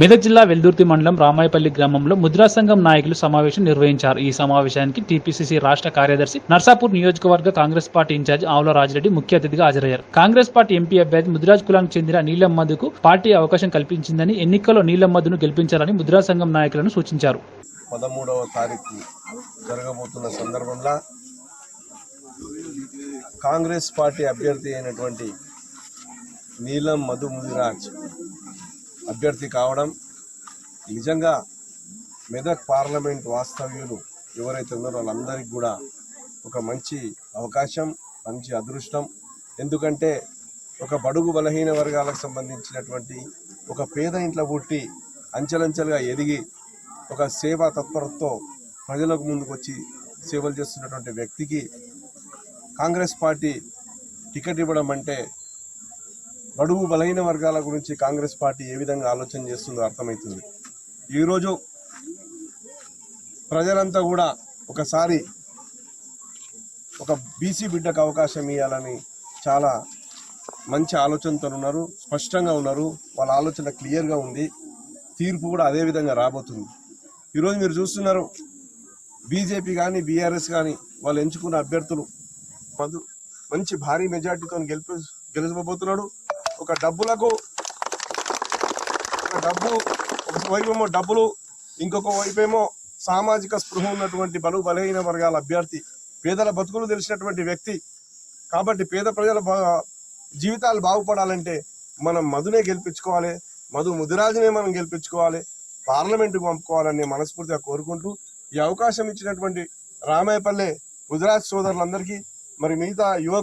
మెదక్ జిల్లా వెల్దుర్తి మండలం రామాయపల్లి గ్రామంలో ముద్రా సంఘం నాయకులు సమావేశం నిర్వహించారు. ఈ సమావేశానికి టీపీసీసీ రాష్ట్ర కార్యదర్శి నర్సాపూర్ నియోజకవర్గ కాంగ్రెస్ పార్టీ ఇన్ఛార్జ్ ఆవుల రాజిరెడ్డి ముఖ్య అతిథిగా హాజరయ్యారు. కాంగ్రెస్ పార్టీ ఎంపీ అభ్యర్థి ముద్రాజ్ కులానికి చెందిన నీలం మధుకు పార్టీ అవకాశం కల్పించిందని ఎన్నికల్లో నీలం మధును గెలిపించాలని ముద్రా సంఘం నాయకులను సూచించారు. పదమూడవ తారీఖు జరగబోతున్న సందర్భంలో కాంగ్రెస్ పార్టీ అభ్యర్థి అయినటువంటి నీలం మధు ముదిరాజ్ అభ్యర్థి కావడం నిజంగా మెదక్ పార్లమెంట్ వాస్తవ్యులు ఎవరైతే ఉన్నారో వాళ్ళందరికీ కూడా ఒక మంచి అవకాశం మంచి అదృష్టం. ఎందుకంటే ఒక బడుగు బలహీన వర్గాలకు సంబంధించినటువంటి ఒక పేద ఇంట్లో పుట్టి అంచెలంచెలుగా ఎదిగి ఒక సేవా తత్పరతతో ప్రజలకు ముందుకు వచ్చి సేవలు చేస్తున్నటువంటి వ్యక్తికి కాంగ్రెస్ పార్టీ టికెట్ ఇవ్వడం అంటే బడుగు బలహీన వర్గాల గురించి కాంగ్రెస్ పార్టీ ఏ విధంగా ఆలోచన చేస్తుందో అర్థమవుతుంది. ఈరోజు ప్రజలంతా కూడా ఒకసారి ఒక బీసీ బిడ్డకు అవకాశం ఇవ్వాలని చాలా మంచి ఆలోచనతో ఉన్నారు స్పష్టంగా ఉన్నారు. వాళ్ళ ఆలోచన క్లియర్గా ఉంది. తీర్పు కూడా అదే విధంగా రాబోతుంది. ఈరోజు మీరు చూస్తున్నారు బీజేపీ కానీ బీఆర్ఎస్ కానీ వాళ్ళు ఎంచుకున్న అభ్యర్థులు మంచి భారీ మెజార్టీతో గెలిపి గెలిచబోతున్నాడు. ఒక డబ్బులకు ఒక డబ్బు ఒక వైపేమో డబ్బులు ఇంకొక వైపేమో సామాజిక స్పృహ ఉన్నటువంటి బలు బలహీన వర్గాల అభ్యర్థి పేదల బతుకులు తెలిసినటువంటి వ్యక్తి. కాబట్టి పేద ప్రజల బా- జీవితాలు బాగుపడాలంటే మనం మధునే గెలిపించుకోవాలి మధు ముదిరాజునే మనం గెలిపించుకోవాలి పార్లమెంటుకు పంపుకోవాలని మనస్ఫూర్తిగా కోరుకుంటూ ఈ అవకాశం ఇచ్చినటువంటి రామాయపల్లె ముదిరాజ్ సోదరులందరికీ మరి మిగతా యువ